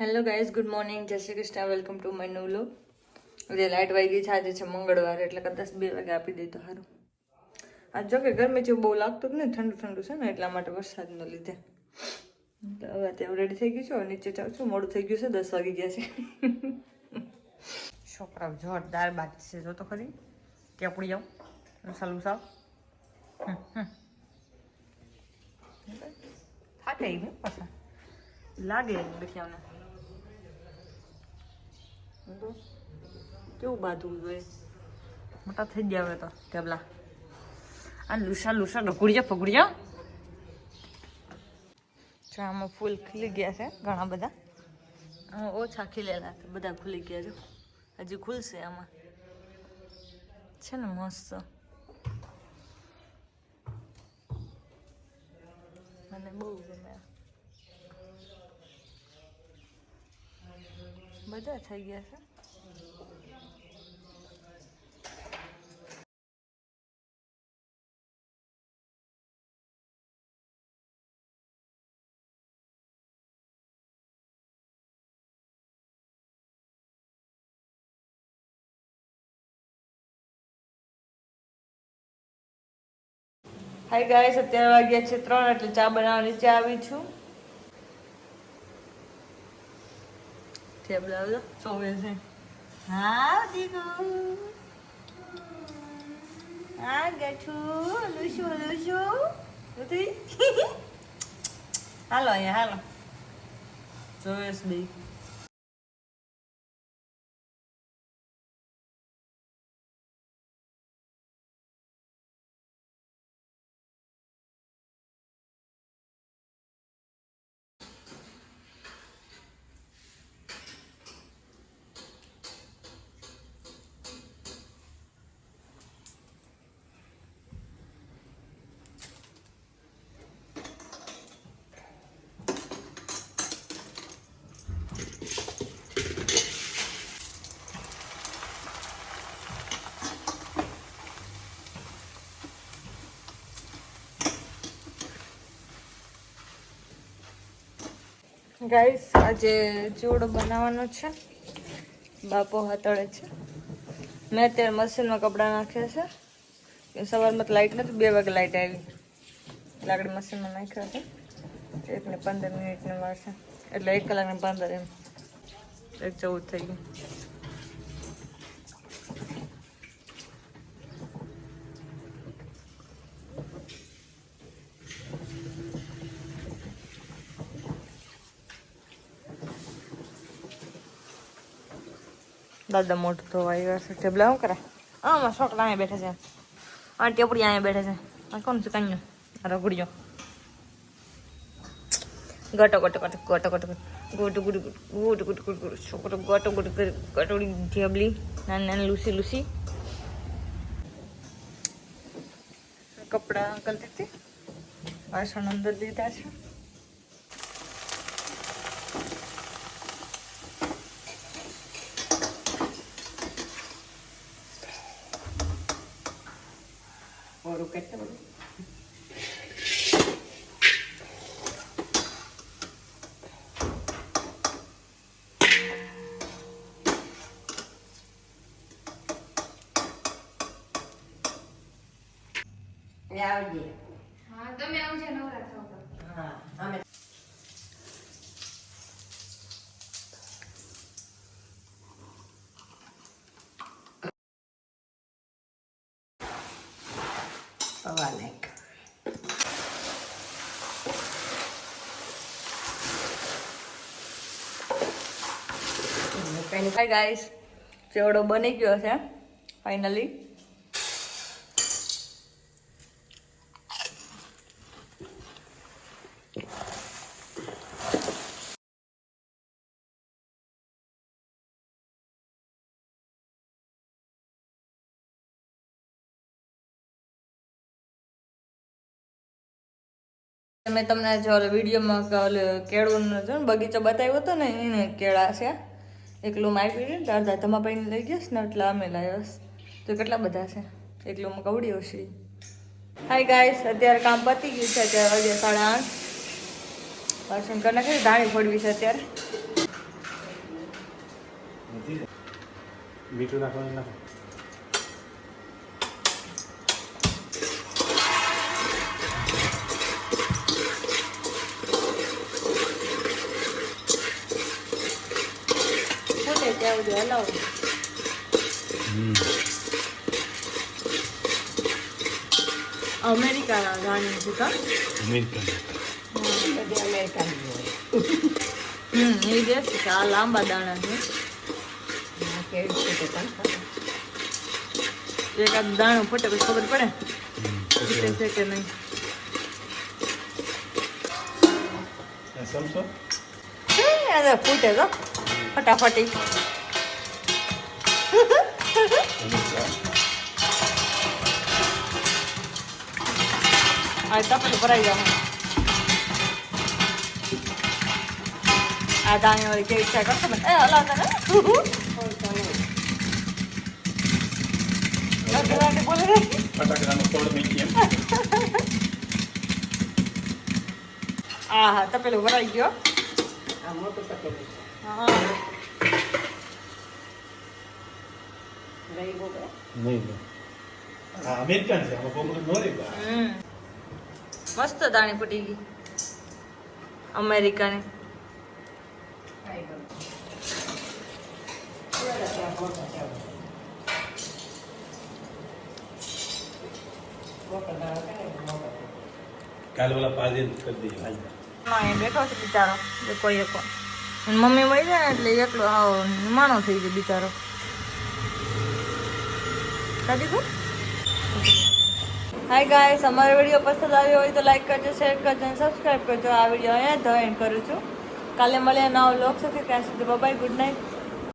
Hello guys good morning Jay Shri Krishna welcome to my new લો જે light વાગી છે. આજે છે મંગળવાર, એટલે કદાચ બે વાગે આપી દે તો સારું. આ જો કે ગરમી જેવું બહુ લાગતું જ ને ઠંડુ ઠંડુ છે ને, એટલા માટે વરસાદને લીધે. હવે અત્યારે રેડી થઈ ગયું છે. નીચે જાઉં છું. મોડું થઈ ગયું છે. દસ વાગી ગયા છે. છોકરાઓ જોરદાર બાકી છે. જો તો ખરી? કેપડી જાઉં લુસા સાવ થાકે લાગે દેખ્યા કેવું બાંધવું જોઈએ? મોટા થઈ ગયા હવે તો ટેબલા આ લુસા લુસા, ડકુડિયા પકડિયા જો આમાં ફૂલ ખીલી ગયા છે ઘણા બધા. આમાં ઓછા ખીલેલા છે, બધા ખુલી ગયા છે. હજી ખુલશે આમાં. છે ને મસ્ત. મને બહુ ગમે બધા થઈ ગયા છે. હાય ગાઈસ અત્યારે વાગ્યા છે ત્રણ, એટલે ચા બનાવવા નીચે આવી છું. ટેબલ આવજો ચોવે છે હા દીકુ હા ગઠું લુસુ ઉતરી હાલો અહીંયા હાલો ચોવીસ બી ગાઈસ, આજે ચૂડો બનાવવાનો છે. બાપો હાથળે છે. મેં અત્યારે મશીનમાં કપડાં નાખ્યા છે. સવારમાં લાઇટ નથી બે વાગે લાઇટ આવી. લાકડી મશીનમાં નાખ્યા છે એક ને પંદર મિનિટને છે. એટલે એક કલાકને પંદર એમ. એક ચૌદ થઈ ગયું. દાદા મોટું તો આવ્યા છે ટેબલા શું કરે આમાં છોકરા અહીંયા બેઠા છે આ ટેપડી અહીંયા બેઠા છે આ કોણ છે કાન્યો રગડ્યો ગટો ગટો ગટો ગટો ગટો ગોટુ ગુડ ગુટુ ગુટુ ગુટુ ગુડ છોકરો ગટો કરી ગટોડી ઢેબલી નાની નાની લૂસી લૂસી કપડાં અંકલ દીધી વાસણ અંદર દીધા છે ઓરું કેટલું તો આવજે હા તમે આવજો નવરા થાવ તો હા અમે સવા લાખ હાય ગાઈસ ચેવડો બની ગયો છે ફાઇનલી મેં તમને જો વિડીયોમાં કેળું બગીચો બતાવ્યો હતો ને, એને કેળા છે. એકલું મારી આપી ને અડધા તમા પાઈને લઈ ગયો ને એટલે અમે લાવ્યા છે તો કેટલા બધા છે? એકલું માં કવડી હશે હાય ગાઈસ અત્યારે કામ પતી ગયું છે, અત્યારે વાગે સાડા આઠ. વાસણ કરી નાખે ધાણી ફોડવી છે અત્યારે? મીઠું નાખવાનું નાખો ત્યાં બધું હલાવો અમેરિકાના ધાણી છે કા અમેરિકન બધી અમેરિકાની હોય હમ એ દેશ છે આ લાંબા દાણા છે આ કેવી છે તે પણ ખબર. એક આ દાણો ફૂટે પછી ખબર પડે છે કે નહીં સમજો હે, આ તો ફૂટે તો ફટાફટી આ તપેલું ભરાઈ જાવ આ દાણી વાળી કેવી છે કરશો ને એ હલાવતા ને લગડાને બોલે રે ફટાકડાનો તોડ મૂકી એમ આ હા તપેલું ભરાઈ ગયો આ મોટું તપેલું છે. હા રહી કે? નહીં નહીં અમેરિકન છે આમાં કોંગ્રેસ નો રે. મસ્ત દાણી ફૂટી ગઈ. અમેરિકાની. કાલે ઓલા પાજે કરી દઈએ. એ બેઠો છે બિચારો કોઈ એક મમ્મી વહી જાય ને એટલે એકલો નિમાણો થઈ જાય બિચારો. કહું હાય ગાઈસ અમારો વીડિયો પસંદ આવ્યો હોય તો લાઈક કરજો શેર કરજો અને સબસ્ક્રાઈબ કરજો. આ વીડિયો અહીંયા એન્ડ કરું છું. કાલે મળ્યા નવો લોક સાથે. ત્યાં સુધી બાય ગુડ નાઇટ